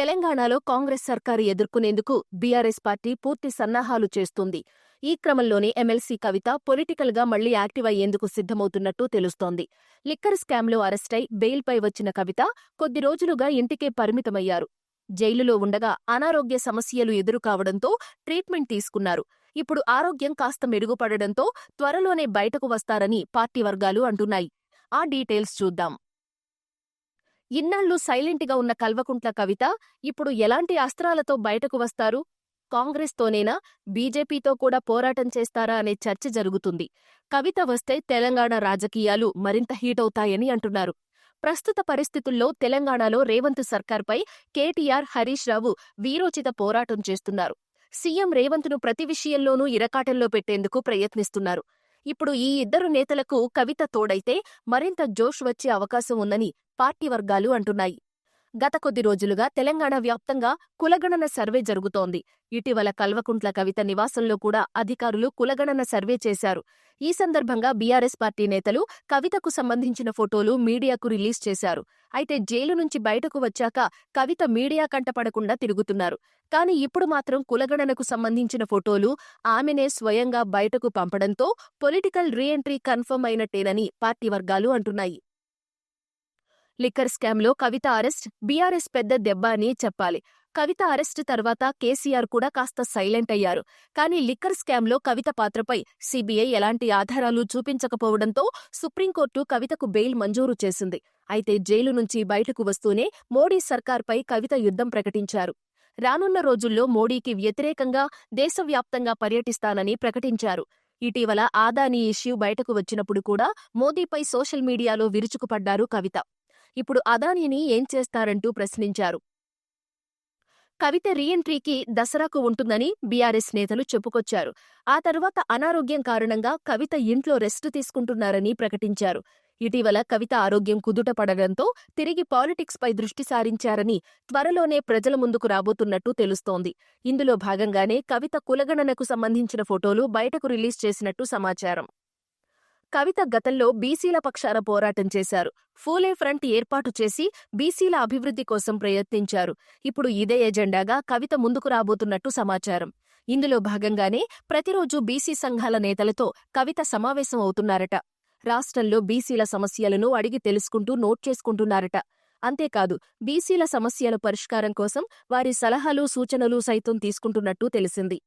తెలంగాణలో కాంగ్రెస్ సర్కారు ఎదుర్కొనేందుకు బీఆర్ఎస్ పార్టీ పూర్తి సన్నాహాలు చేస్తుంది. ఈ క్రమంలోనే ఎమ్మెల్సీ కవిత పొలిటికల్గా మళ్ళీ యాక్టివ్ అయ్యేందుకు సిద్ధమవుతున్నట్టు తెలుస్తోంది. లిక్కర్ స్కామ్లో అరెస్టై బెయిల్పై వచ్చిన కవిత కొద్ది రోజులుగా ఇంటికే పరిమితమయ్యారు. జైలులో ఉండగా అనారోగ్య సమస్యలు ఎదురుకావడంతో ట్రీట్మెంట్ తీసుకున్నారు. ఇప్పుడు ఆరోగ్యం కాస్త మెరుగుపడడంతో త్వరలోనే బయటకు వస్తారని పార్టీ వర్గాలు అంటున్నాయి. ఆ డీటెయిల్స్ చూద్దాం. ఇన్నాళ్ళు సైలెంట్గా ఉన్న కల్వకుంట్ల కవిత ఇప్పుడు ఎలాంటి అస్త్రాలతో బయటకు వస్తారు? కాంగ్రెస్తోనేనా? బీజేపీతో కూడా పోరాటం చేస్తారా అనే చర్చ జరుగుతుంది. కవిత వస్తే తెలంగాణ రాజకీయాలు మరింత హీటవుతాయని అంటున్నారు. ప్రస్తుత పరిస్థితుల్లో తెలంగాణలో రేవంత్ సర్కార్పై కేటీఆర్ హరీష్ రావు వీరోచిత పోరాటం చేస్తున్నారు. సీఎం రేవంత్ను ప్రతి విషయంలోనూ ఇరకాటంలో పెట్టేందుకు ప్రయత్నిస్తున్నారు. ఇప్పుడు ఈ ఇద్దరు నేతలకు కవిత తోడైతే మరింత జోష్ వచ్చే అవకాశం ఉందని పార్టీ వర్గాలు అంటున్నాయి. గత కొద్ది రోజులుగా తెలంగాణ వ్యాప్తంగా కులగణన సర్వే జరుగుతోంది. ఇటీవల కల్వకుంట్ల కవిత నివాసంలో కూడా అధికారులు కులగణన సర్వే చేశారు. ఈ సందర్భంగా బీఆర్ఎస్ పార్టీ నేతలు కవితకు సంబంధించిన ఫోటోలు మీడియాకు రిలీజ్ చేశారు. అయితే జైలు నుంచి బయటకు వచ్చాక కవిత మీడియా కంటపడకుండా తిరుగుతున్నారు. కానీ ఇప్పుడు మాత్రం కులగణనకు సంబంధించిన ఫోటోలు ఆమెనే స్వయంగా బయటకు పంపడంతో పొలిటికల్ రీఎంట్రీ కన్ఫర్మ్ అయినట్టేనని పార్టీ వర్గాలు అంటున్నాయి. లిక్కర్ స్కామ్లో కవిత అరెస్ట్ బీఆర్ఎస్ పెద్ద దెబ్బ అని చెప్పాలి. కవిత అరెస్ట్ తర్వాత కేసీఆర్ కూడా కాస్త సైలెంట్ అయ్యారు. కానీ లిక్కర్ స్కామ్లో కవిత పాత్రపై సీబీఐ ఎలాంటి ఆధారాలు చూపించకపోవడంతో సుప్రీంకోర్టు కవితకు బెయిల్ మంజూరు చేసింది. అయితే జైలు నుంచి బయటకు వస్తూనే మోడీ సర్కార్పై కవిత యుద్ధం ప్రకటించారు. రానున్న రోజుల్లో మోడీకి వ్యతిరేకంగా దేశవ్యాప్తంగా పర్యటిస్తానని ప్రకటించారు. ఇటీవల ఆదాని ఇష్యూ బయటకు వచ్చినప్పుడు కూడా మోదీపై సోషల్ మీడియాలో విరుచుకుపడ్డారు కవిత. ఇప్పుడు అదానీని ఏం చేస్తారంటూ ప్రశ్నించారు. కవిత రీఎంట్రీకి దసరాకు ఉంటుందని బీఆర్ఎస్ నేతలు చెప్పుకొచ్చారు. ఆ తర్వాత అనారోగ్యం కారణంగా కవిత ఇంట్లో రెస్ట్ తీసుకుంటున్నారని ప్రకటించారు. ఇటీవల కవిత ఆరోగ్యం కుదుట పడడంతో తిరిగి పాలిటిక్స్పై దృష్టి సారించారని త్వరలోనే ప్రజల ముందుకు రాబోతున్నట్టు తెలుస్తోంది. ఇందులో భాగంగానే కవిత కులగణనకు సంబంధించిన ఫోటోలు బయటకు రిలీజ్ చేసినట్టు సమాచారం. కవిత గతంలో బీసీల పక్షాన పోరాటం చేశారు. ఫూలే ఫ్రంట్ ఏర్పాటు చేసి బీసీల అభివృద్ధి కోసం ప్రయత్నించారు. ఇప్పుడు ఇదే ఎజెండాగా కవిత ముందుకు రాబోతున్నట్టు సమాచారం. ఇందులో భాగంగానే ప్రతిరోజు బీసీ సంఘాల నేతలతో కవిత సమావేశం అవుతున్నారట. రాష్ట్రంలో బీసీల సమస్యలను అడిగి తెలుసుకుంటూ నోట్ చేసుకుంటున్నారట. అంతేకాదు బీసీల సమస్యల పరిష్కారం కోసం వారి సలహాలు సూచనలు సైతం తీసుకుంటున్నట్టు తెలిసింది.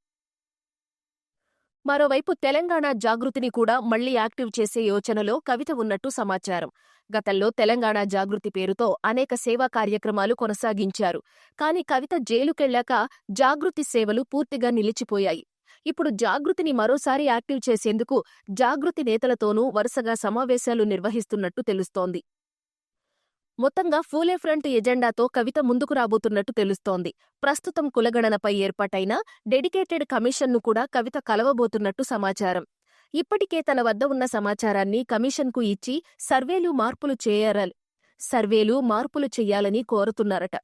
మరోవైపు తెలంగాణ జాగృతిని కూడా మళ్ళీ యాక్టివ్ చేసే యోచనలో కవిత ఉన్నట్టు సమాచారం. గతంలో తెలంగాణ జాగృతి పేరుతో అనేక సేవా కార్యక్రమాలు కొనసాగించారు. కాని కవిత జైలుకెళ్ళాక జాగృతి సేవలు పూర్తిగా నిలిచిపోయాయి. ఇప్పుడు జాగృతిని మరోసారి యాక్టివ్ చేసేందుకు జాగృతి నేతలతోనూ వరుసగా సమావేశాలు నిర్వహిస్తున్నట్టు తెలుస్తోంది. మొత్తంగా ఫూలే ఫ్రంట్ ఎజెండాతో కవిత ముందుకు రాబోతున్నట్టు తెలుస్తోంది. ప్రస్తుతం కులగణనపై ఏర్పాటైన డెడికేటెడ్ కమిషన్ను కూడా కవిత కలవబోతున్నట్టు సమాచారం. ఇప్పటికే తన వద్ద ఉన్న సమాచారాన్ని కమిషన్కు ఇచ్చి సర్వేలు మార్పులు చేయరాలి సర్వేలు మార్పులు చెయ్యాలని కోరుతున్నారట.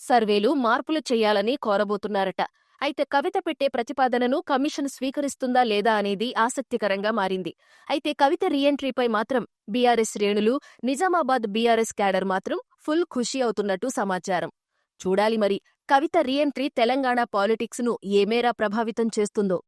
సర్వేలు మార్పులు చేయాలని కోరబోతున్నారట. అయితే కవిత పెట్టే ప్రతిపాదనను కమిషన్ స్వీకరిస్తుందా లేదా అనేది ఆసక్తికరంగా మారింది. అయితే కవిత రీఎంట్రీపై మాత్రం బీఆర్ఎస్ శ్రేణులు నిజామాబాద్ బీఆర్ఎస్ క్యాడర్ మాత్రం ఫుల్ ఖుషి అవుతున్నట్టు సమాచారం. చూడాలి మరి కవిత రీఎంట్రీ తెలంగాణ పాలిటిక్స్ను ఏమేరా ప్రభావితం చేస్తుందో?